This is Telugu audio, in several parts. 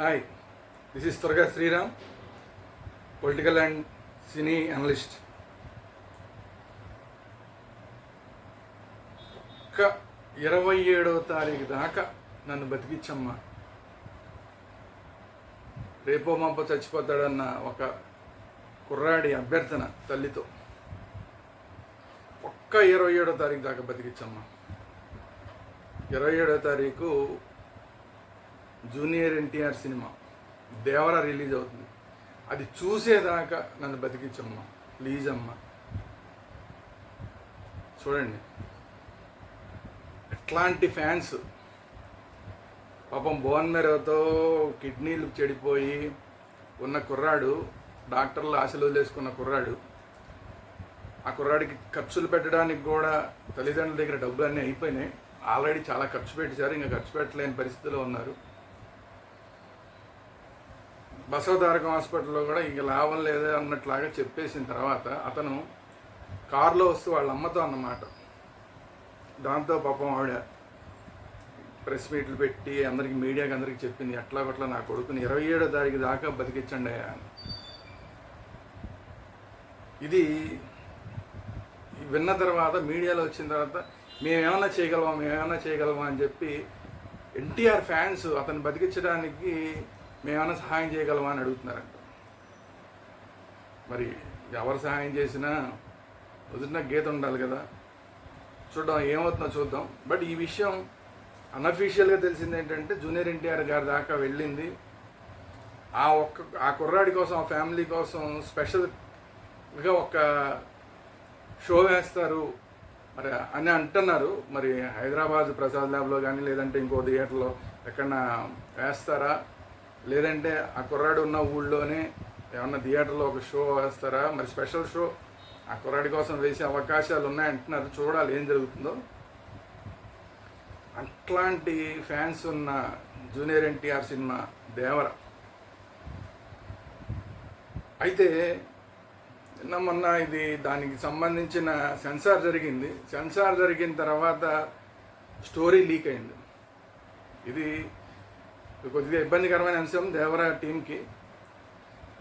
హాయ్ దిస్ ఇస్ త్వరగా Sriram political and cine analyst ఒక్క ఇరవై ఏడవ తారీఖు దాకా నన్ను బతికిచ్చమ్మా. రేపో మాపో చచ్చిపోతాడన్న ఒక కుర్రాడి అభ్యర్థన తల్లితో. ఒక్క ఇరవై ఏడో తారీఖు దాకా బతికిచ్చమ్మా. ఇరవై ఏడో తారీఖు junior NTR cinema Devara release అవుతుంది. అది చూసేదాకా నన్ను బతికించమ్మా. ప్లీజ్ అమ్మా చూడండి. ఎట్లాంటి ఫ్యాన్స్? పాపం బోన్ మెరతో కిడ్నీలు చెడిపోయి ఉన్న కుర్రాడు డాక్టర్లు ఆశలు వదిలేసుకున్న కుర్రాడు ఆ కుర్రాడికి ఖర్చులు పెట్టడానికి కూడా తల్లిదండ్రుల దగ్గర డబ్బులు అన్నీ అయిపోయినాయి. ఆల్రెడీ చాలా ఖర్చు పెట్టేశారు ఇంకా ఖర్చు పెట్టలేని పరిస్థితిలో ఉన్నారు. బసవతారకం హాస్పిటల్లో కూడా ఇంక లాభం లేదే అన్నట్లాగా చెప్పేసిన తర్వాత అతను కారులో వస్తూ వాళ్ళ అమ్మతో అన్నమాట. దాంతో పాపం ఆవిడ ప్రెస్ మీట్లు పెట్టి అందరికి మీడియాకి అందరికి చెప్పింది ఎట్లా కొట్లా నా కొడుకుని ఇరవై ఏడో తారీఖు దాకా బతికించండి అయ్యా అని. ఇది విన్న తర్వాత మీడియాలో వచ్చిన తర్వాత మేమేమన్నా చేయగలమా మేమేమన్నా చేయగలమా అని చెప్పి ఎన్టీఆర్ ఫ్యాన్స్ అతను బతికించడానికి మేమేమన్నా సహాయం చేయగలమా అని అడుగుతున్నారంట. మరి ఎవరు సహాయం చేసినా వదిలిన గీత ఉండాలి కదా. చూద్దాం ఏమవుతుందో చూద్దాం. బట్ ఈ విషయం అన్అఫీషియల్గా తెలిసింది ఏంటంటే జూనియర్ ఎన్టీఆర్ గారి దాకా వెళ్ళింది. ఆ ఒక్క ఆ కుర్రాడి కోసం ఆ ఫ్యామిలీ కోసం స్పెషల్గా ఒక షో వేస్తారు. మరి అని అంటున్నారు. మరి హైదరాబాద్ ప్రసాద్ ల్యాబ్లో కానీ లేదంటే ఇంకో థియేటర్లో ఎక్కడన్నా వేస్తారా? లేదంటే ఆ కుర్రాడు ఉన్న ఊళ్ళోనే ఏమన్నా థియేటర్లో ఒక షో వేస్తారా? మరి స్పెషల్ షో? ఆ కుర్రాడి కోసం వేసే అవకాశాలు ఉన్నాయంటున్నారు. చూడాలి ఏం జరుగుతుందో. అట్లాంటి ఫ్యాన్స్ ఉన్న జూనియర్ ఎన్టీఆర్ సినిమా దేవర. అయితే నిన్న మొన్న ఇది దానికి సంబంధించిన సెన్సార్ జరిగింది. సెన్సార్ జరిగిన తర్వాత స్టోరీ లీక్ అయింది. ఇది కొద్దిగా ఇబ్బందికరమైన అంశం దేవర టీంకి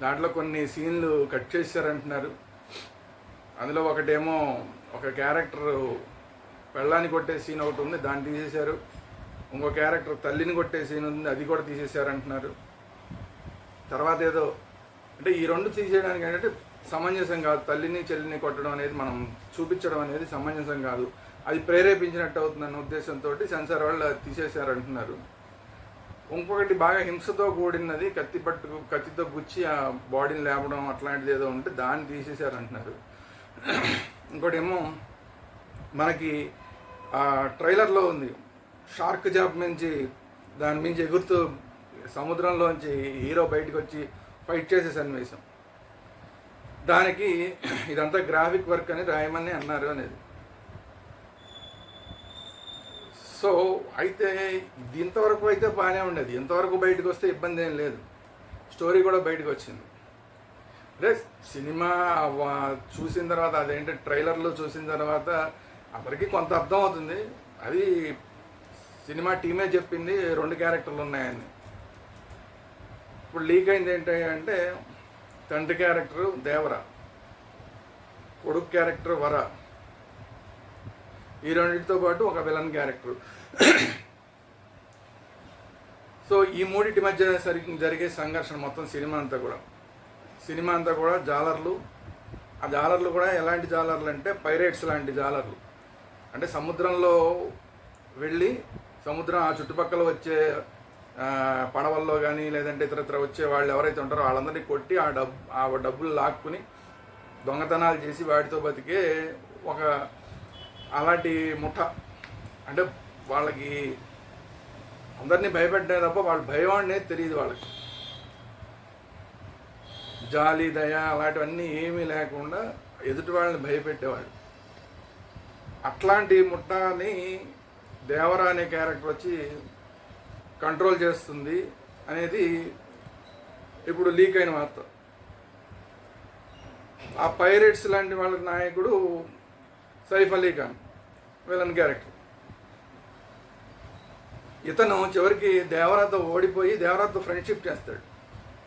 దాంట్లో కొన్ని సీన్లు కట్ చేశారంటున్నారు. అందులో ఒకటేమో ఒక క్యారెక్టర్ పెళ్ళాన్ని కొట్టే సీన్ ఒకటి ఉంది దాన్ని తీసేశారు. ఇంకో క్యారెక్టర్ తల్లిని కొట్టే సీన్ ఉంది అది కూడా తీసేశారంటున్నారు. తర్వాత ఏదో అంటే ఈ రెండు తీసేయడానికి ఏంటంటే సమంజసం కాదు తల్లిని చెల్లిని కొట్టడం అనేది మనం చూపించడం అనేది సమంజసం కాదు. అది ప్రేరేపించినట్టు అవుతుందన్న ఉద్దేశంతో సెన్సార్ వాళ్ళు అది తీసేశారంటున్నారు. ఇంకొకటి బాగా హింసతో కూడినది కత్తి పట్టు కత్తితో గుచ్చి ఆ బాడీని లేపడం అట్లాంటిది ఏదో ఉంటే దాన్ని తీసేశారంటున్నారు. ఇంకోటి ఏమో మనకి ఆ ట్రైలర్లో ఉంది. షార్క్ జాబ్ నుంచి దాని మించి ఎగురుతూ సముద్రంలోంచి హీరో బయటకు వచ్చి ఫైట్ చేసే సన్నివేశం. దానికి ఇదంతా గ్రాఫిక్ వర్క్ అని రాయమని అన్నారు అనేది. సో అయితే ఇది ఇంతవరకు అయితే బాగానే ఉండేది. ఇంతవరకు బయటకు వస్తే ఇబ్బంది ఏం లేదు. స్టోరీ కూడా బయటకు వచ్చింది అంటే సినిమా చూసిన తర్వాత అదేంటి ట్రైలర్లో చూసిన తర్వాత అందరికీ కొంత అర్థం అవుతుంది. అది సినిమా టీమే చెప్పింది రెండు క్యారెక్టర్లు ఉన్నాయని. ఇప్పుడు లీక్ అయింది ఏంటి అంటే తండ్రి క్యారెక్టర్ దేవర కొడుకు క్యారెక్టర్ వర. ఈ రెండింటితో పాటు ఒక విలన్ క్యారెక్టర్ సో ఈ మూడింటి మధ్య సరి జరిగే సంఘర్షణ మొత్తం సినిమా అంతా కూడా. సినిమా అంతా కూడా జాలర్లు. ఆ జాలర్లు కూడా ఎలాంటి జాలర్లు అంటే పైరేట్స్ లాంటి జాలర్లు. అంటే సముద్రంలో వెళ్ళి సముద్రం ఆ చుట్టుపక్కల వచ్చే పడవల్లో కానీ లేదంటే ఇతర ఇతర వచ్చే వాళ్ళు ఎవరైతే ఉంటారో వాళ్ళందరినీ కొట్టి ఆ డబ్బు ఆ డబ్బులు లాక్కుని దొంగతనాలు చేసి వాటితో బతికే ఒక అలాంటి ముఠ. అంటే వాళ్ళకి అందరినీ భయపెట్టే తప్ప వాళ్ళ భయం అనేది తెలియదు వాళ్ళకి. జాలి దయ అలాంటివన్నీ ఏమీ లేకుండా ఎదుటి వాళ్ళని భయపెట్టేవాళ్ళు. అట్లాంటి ముఠాని దేవరా అనే క్యారెక్టర్ వచ్చి కంట్రోల్ చేస్తుంది అనేది ఇప్పుడు లీక్ అయిన వార్త. ఆ పైరేట్స్ లాంటి వాళ్ళ నాయకుడు సైఫ్ అలీ ఖాన్ విలన్ క్యారెక్టర్. ఇతను చివరికి దేవరాతో ఓడిపోయి దేవరాతో ఫ్రెండ్షిప్ చేస్తాడు.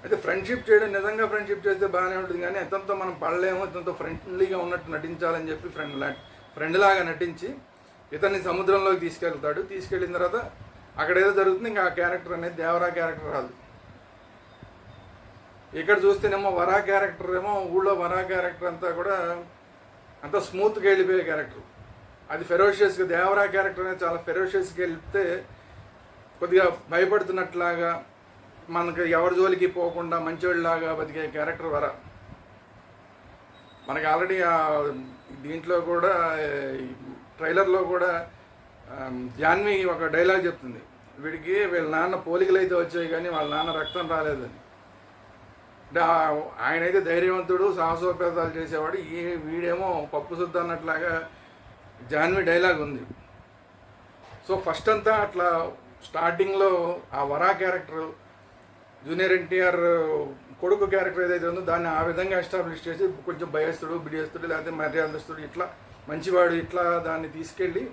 అయితే ఫ్రెండ్షిప్ చేయడం నిజంగా ఫ్రెండ్షిప్ చేస్తే బాగానే ఉంటుంది కానీ ఇతనితో మనం పడలేము ఇతనితో ఫ్రెండ్లీగా ఉన్నట్టు నటించాలని చెప్పి ఫ్రెండ్ లా ఫ్రెండ్ లాగా నటించి ఇతన్ని సముద్రంలోకి తీసుకెళ్తాడు. తీసుకెళ్ళిన తర్వాత అక్కడ ఏదో జరుగుతుంది ఇంకా ఆ క్యారెక్టర్ అనేది దేవరా క్యారెక్టర్ రాదు. ఇక్కడ చూస్తేనేమో వరా క్యారెక్టర్ ఏమో ఊళ్ళో వరా క్యారెక్టర్ అంతా కూడా అంత స్మూత్గా వెళ్ళిపోయే క్యారెక్టర్ అది ఫెరోషియస్గా దేవరా క్యారెక్టర్ అనేది చాలా ఫెరోషియస్గా వెళ్తే కొద్దిగా భయపడుతున్నట్లాగా మనకి ఎవరి జోలికి పోకుండా మంచివాళ్ళలాగా బతికే క్యారెక్టర్ వర. మనకి ఆల్రెడీ దీంట్లో కూడా ట్రైలర్లో కూడా జాన్వి ఒక డైలాగ్ చెప్తుంది. వీడికి వీళ్ళ నాన్న పోలికలు అయితే వచ్చాయి కానీ వాళ్ళ నాన్న రక్తం రాలేదని. ఆయన అయితే ధైర్యవంతుడు సాహసోపేతాలు చేసేవాడు. ఈ వీడేమో పప్పు సుద్ద అన్నట్లాగా జాన్వి డైలాగ్ ఉంది. సో ఫస్ట్ అంతా అట్లా స్టార్టింగ్లో ఆ వరా క్యారెక్టర్ జూనియర్ ఎన్టీఆర్ కొడుకు క్యారెక్టర్ ఏదైతే ఉందో దాన్ని ఆ విధంగా ఎస్టాబ్లిష్ చేసి కొంచెం భయస్తుడు బిడియస్తుడు లేకపోతే మర్యాదస్తుడు ఇట్లా మంచివాడు ఇట్లా దాన్ని తీసుకెళ్ళి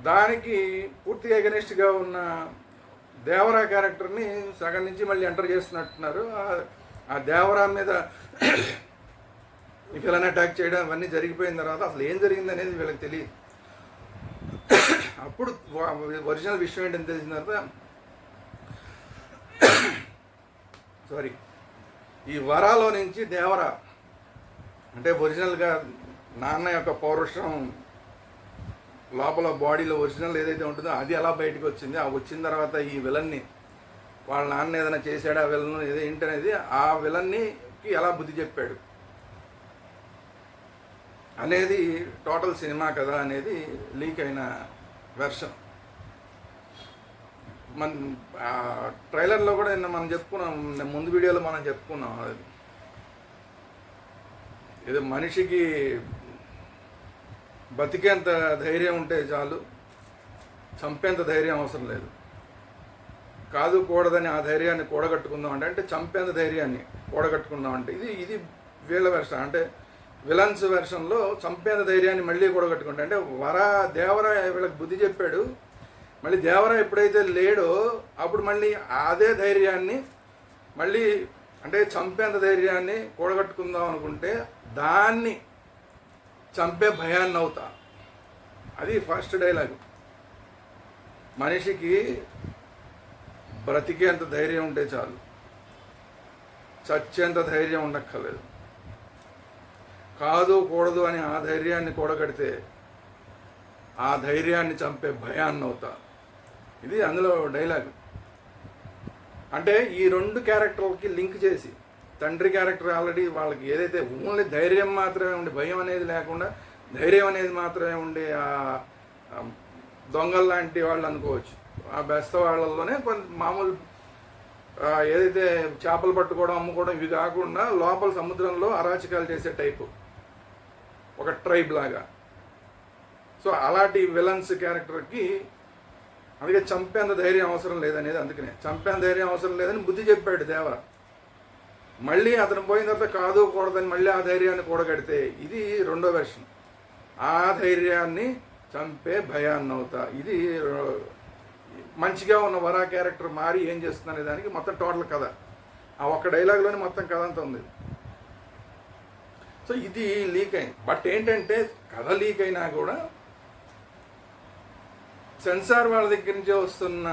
దానికి పూర్తిగా ఎగనెస్ట్గా ఉన్న దేవరా క్యారెక్టర్ని సగం నుంచి మళ్ళీ ఎంటర్ చేస్తున్నట్టున్నారు. ఆ- దేవరా మీద ఈ విలన్ అటాక్ చేయడం అవన్నీ జరిగిపోయిన తర్వాత అసలు ఏం జరిగింది అనేది వీళ్ళకి తెలియదు. అప్పుడు ఒరిజినల్ విషయం ఏంటని తెలిసిన తర్వాత సారీ ఈ వరాలో నుంచి దేవర అంటే ఒరిజినల్గా నాన్న యొక్క పౌరుషం లోపల బాడీలో ఒరిజినల్ ఏదైతే ఉంటుందో అది ఎలా బయటకు వచ్చింది. ఆ వచ్చిన తర్వాత ఈ విలన్ని వాళ్ళ నాన్న ఏదైనా చేశాడు ఆ విలన్ ఏదో ఏంటనేది ఆ విలన్నికి ఎలా బుద్ధి చెప్పాడు. అనేది టోటల్ సినిమా కథ అనేది లీక్ అయిన వెర్షన్. మన ట్రైలర్లో కూడా నిన్న మనం చెప్పుకున్నాం ముందు వీడియోలో మనం చెప్పుకున్నాం అది. ఇది మనిషికి బతికేంత ధైర్యం ఉంటే చాలు. చంపేంత ధైర్యం అవసరం లేదు. కాదు కూడదని ఆ ధైర్యాన్ని కూడగట్టుకుందాం అంటే అంటే చంపేంత ధైర్యాన్ని కూడగట్టుకుందాం అంటే ఇది ఇది వీళ్ళ వెర్షన్ అంటే విలన్స్ వెర్షన్లో చంపేంత ధైర్యాన్ని మళ్ళీ కూడగట్టుకుంటా అంటే వర దేవర వీళ్ళకి బుద్ధి చెప్పాడు. మళ్ళీ దేవర ఎప్పుడైతే లేడో అప్పుడు మళ్ళీ అదే ధైర్యాన్ని మళ్ళీ అంటే చంపేంత ధైర్యాన్ని కూడగట్టుకుందాం అనుకుంటే దాన్ని చంపే భయాన్ని అవుతా అది ఫస్ట్ డైలాగ్. మనిషికి బ్రతికే అంత ధైర్యం ఉంటే చాలు. చచ్చేంత ధైర్యం ఉండక్కర్లేదు. కాదు కూడదు అని ఆ ధైర్యాన్ని కూడగడితే ఆ ధైర్యాన్ని చంపే భయాన్ని అవుతా ఇది అందులో డైలాగ్. అంటే ఈ రెండు క్యారెక్టర్లకి లింక్ చేసి తండ్రి క్యారెక్టర్ ఆల్రెడీ వాళ్ళకి ఏదైతే ఓన్లీ ధైర్యం మాత్రమే ఉండి భయం అనేది లేకుండా ధైర్యం అనేది మాత్రమే ఉండి ఆ దొంగల లాంటి వాళ్ళు అనుకోవచ్చు. ఆ బెస్త వాళ్ళలోనే కొంత మామూలు ఏదైతే చేపలు పట్టుకోవడం అమ్ముకోవడం ఇవి కాకుండా లోపల సముద్రంలో అరాచకాలు చేసే టైపు. ఒక ట్రైబ్ లాగా. సో అలాంటి విలన్స్ క్యారెక్టర్కి అందుకే చంపేంత ధైర్యం అవసరం లేదనేది అందుకనే. చంపేంత ధైర్యం అవసరం లేదని బుద్ధి చెప్పాడు దేవర. మళ్ళీ అతను పోయిన తర్వాత కాదు కూడదని మళ్ళీ ఆ ధైర్యాన్ని కూడగడితే ఇది రెండో వెర్షన్ ఆ ధైర్యాన్ని చంపే భయాన్ని అవుతా. ఇది మంచిగా ఉన్న వరా క్యారెక్టర్ మారి ఏం చేస్తుందనే దానికి మొత్తం టోటల్ కథ. ఆ ఒక్క డైలాగ్లోనే మొత్తం కథ అంతా ఉంది. సో ఇది లీక్ అయింది. బట్ ఏంటంటే కథ లీక్ అయినా కూడా సెన్సార్ వాళ్ళ దగ్గర నుంచి వస్తున్న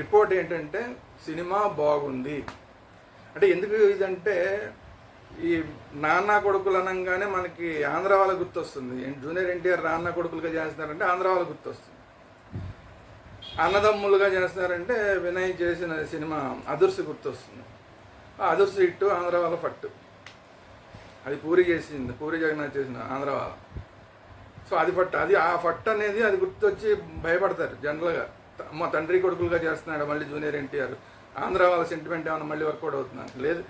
రిపోర్ట్ ఏంటంటే సినిమా బాగుంది. అంటే ఎందుకు ఇదంటే ఈ నాన్న కొడుకులు అనగానే మనకి ఆంధ్ర వాళ్ళ గుర్తొస్తుంది. జూనియర్ ఎన్టీఆర్ నాన్న కొడుకులుగా చేస్తున్నారంటే ఆంధ్ర వాళ్ళ గుర్తొస్తుంది. అన్నదమ్ములుగా చేస్తున్నారంటే వినయ్ చేసిన సినిమా అదుర్సు గుర్తొస్తుంది. అదుర్సు ఇట్టు ఆంధ్ర వాళ్ళ ఫట్టు. అది పూరి చేసింది పూరి జగన్నాథ్ చేసిన ఆంధ్ర వాళ్ళ. సో అది ఫట్ అది ఆ ఫట్ అనేది అది గుర్తొచ్చి భయపడతారు జనరల్గా. మా తండ్రి కొడుకులుగా చేస్తున్నాడు మళ్ళీ జూనియర్ ఎన్టీఆర్. ఆంధ్ర వాళ్ళ సెంటిమెంట్ ఏమైనా మళ్ళీ వర్కౌట్ అవుతున్నాను లేదు.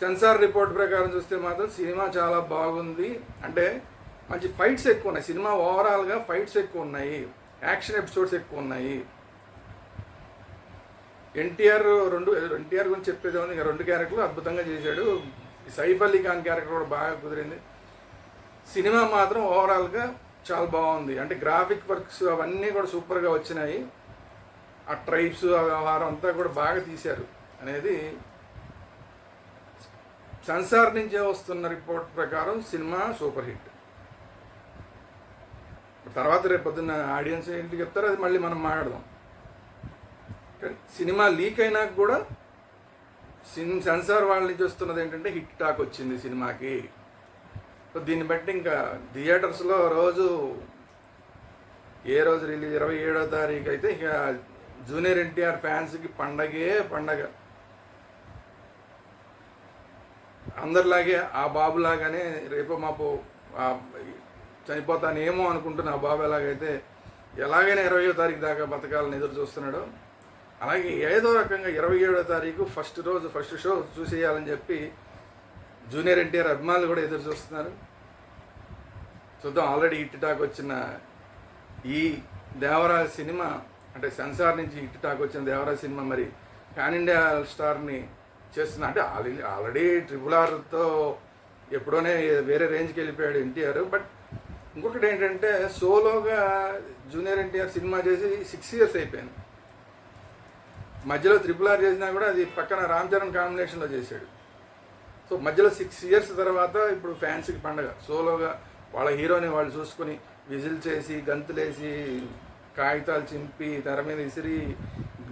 సెన్సార్ రిపోర్ట్ ప్రకారం చూస్తే మాత్రం సినిమా చాలా బాగుంది. అంటే మంచి ఫైట్స్ ఎక్కువ ఉన్నాయి. సినిమా ఓవరాల్గా ఫైట్స్ ఎక్కువ ఉన్నాయి. యాక్షన్ ఎపిసోడ్స్ ఎక్కువ ఉన్నాయి. ఎన్టీఆర్ రెండు ఎన్టీఆర్ గురించి చెప్పేది ఉంది ఇంకా రెండు క్యారెక్టర్లు అద్భుతంగా చేశాడు. సైఫ్ అలీ ఖాన్ క్యారెక్టర్ కూడా బాగా కుదిరింది. సినిమా మాత్రం ఓవరాల్గా చాలా బాగుంది. అంటే గ్రాఫిక్ వర్క్స్ అవన్నీ కూడా సూపర్గా వచ్చినాయి. ఆ ట్రైబ్స్ ఆ వ్యవహారం అంతా కూడా బాగా తీశారు. అనేది సెన్సార్ నుంచే వస్తున్న రిపోర్ట్ ప్రకారం సినిమా సూపర్ హిట్ తర్వాత రేపు పొద్దున్న ఆడియన్స్ ఏంటి చెప్తారో అది మళ్ళీ మనం మాట్లాడదాం. సినిమా లీక్ అయినాక కూడా సిన్ సెన్సార్ వాళ్ళ నుంచి వస్తున్నది ఏంటంటే హిట్ టాక్ వచ్చింది సినిమాకి. దీన్ని బట్టి ఇంకా థియేటర్స్లో రోజు ఏ రోజు రిలీజ్ ఇరవై ఏడో తారీఖు అయితే ఇక జూనియర్ ఎన్టీఆర్ ఫ్యాన్స్కి పండగే పండగ. అందరిలాగే ఆ బాబులాగానే రేపు మాపు చనిపోతానేమో అనుకుంటున్న ఆ బాబు ఎలాగైతే ఎలాగైనా ఇరవయో తారీఖు దాకా బతకాలని ఎదురు చూస్తున్నాడు అలాగే ఏదో రకంగా ఇరవై ఏడో తారీఖు ఫస్ట్ రోజు ఫస్ట్ షో చూసేయాలని చెప్పి జూనియర్ ఎన్టీఆర్ అభిమానులు కూడా ఎదురు చూస్తున్నారు. చూద్దాం ఆల్రెడీ హిట్ టాక్ వచ్చిన ఈ దేవరాజ్ సినిమా అంటే సెన్సార్ నుంచి ఇటు టాక్ వచ్చిన దేవరా సినిమా మరి పాన్ ఇండియా స్టార్ని చేస్తున్నా అంటే ఆల్రెడీ ఆల్రెడీ ట్రిపుల్ ఆర్తో ఎప్పుడోనే వేరే రేంజ్కి వెళ్ళిపోయాడు ఎన్టీఆర్. బట్ ఇంకొకటి ఏంటంటే సోలోగా జూనియర్ ఎన్టీఆర్ సినిమా చేసి సిక్స్ ఇయర్స్ అయిపోయింది. మధ్యలో త్రిపుల్ ఆర్ చేసినా కూడా అది పక్కన రామ్ చరణ్ కాంబినేషన్లో చేశాడు. సో మధ్యలో సిక్స్ ఇయర్స్ తర్వాత ఇప్పుడు ఫ్యాన్స్కి పండగ. సోలోగా వాళ్ళ హీరోని వాళ్ళు చూసుకుని విజిల్ చేసి గంతులేసి కాగితాలు చింపి తెర మీద విసిరి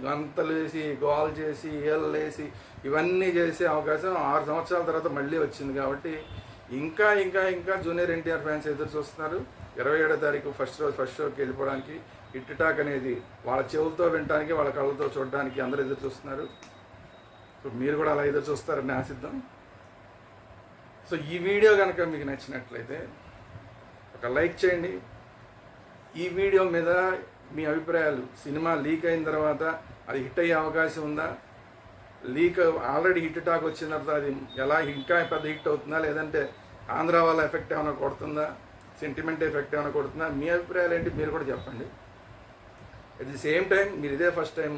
గంతలు వేసి గోల్ చేసి ఏళ్ళు వేసి ఇవన్నీ చేసే అవకాశం ఆరు సంవత్సరాల తర్వాత మళ్ళీ వచ్చింది కాబట్టి ఇంకా ఇంకా ఇంకా జూనియర్ ఎన్టీఆర్ ఫ్యాన్స్ ఎదురు చూస్తున్నారు. ఇరవై ఏడో తారీఖు ఫస్ట్ రోజు ఫస్ట్ షోకి వెళ్ళిపోవడానికి ఇట్ టాక్ అనేది వాళ్ళ చెవులతో వినడానికి వాళ్ళ కళ్ళతో చూడడానికి అందరూ ఎదురు చూస్తున్నారు. సో మీరు కూడా అలా ఎదురు చూస్తారని ఆశిద్దాం. సో ఈ వీడియో కనుక మీకు నచ్చినట్లయితే ఒక లైక్ చేయండి. ఈ వీడియో మీద మీ అభిప్రాయాలు. సినిమా లీక్ అయిన తర్వాత అది హిట్ అయ్యే అవకాశం ఉందా? లీక్ ఆల్రెడీ హిట్ టాక్ వచ్చిన తర్వాత అది ఎలా ఇంకా పెద్ద హిట్ అవుతుందా? లేదంటే ఆంధ్ర వాళ్ళ ఎఫెక్ట్ ఏమైనా కొడుతుందా? సెంటిమెంట్ ఎఫెక్ట్ ఏమైనా కొడుతుందా? మీ అభిప్రాయాలు ఏంటి? మీరు కూడా చెప్పండి. అట్ ది సేమ్ టైం మీరు ఇదే ఫస్ట్ టైం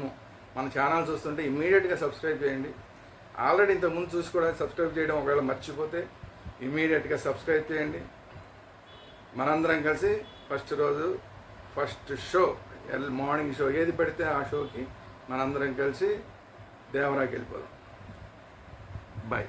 మన ఛానల్ చూస్తుంటే ఇమీడియట్గా సబ్స్క్రైబ్ చేయండి. ఆల్రెడీ ఇంతకుముందు చూసి కూడా సబ్స్క్రైబ్ చేయడం ఒకవేళ మర్చిపోతే ఇమీడియట్గా సబ్స్క్రైబ్ చేయండి. మనందరం కలిసి ఫస్ట్ రోజు ఫస్ట్ షో ఎల్ మార్నింగ్ షో ఏది పెడితే ఆ షోకి మనందరం కలిసి దేవరాకి వెళ్ళిపోదాం. బాయ్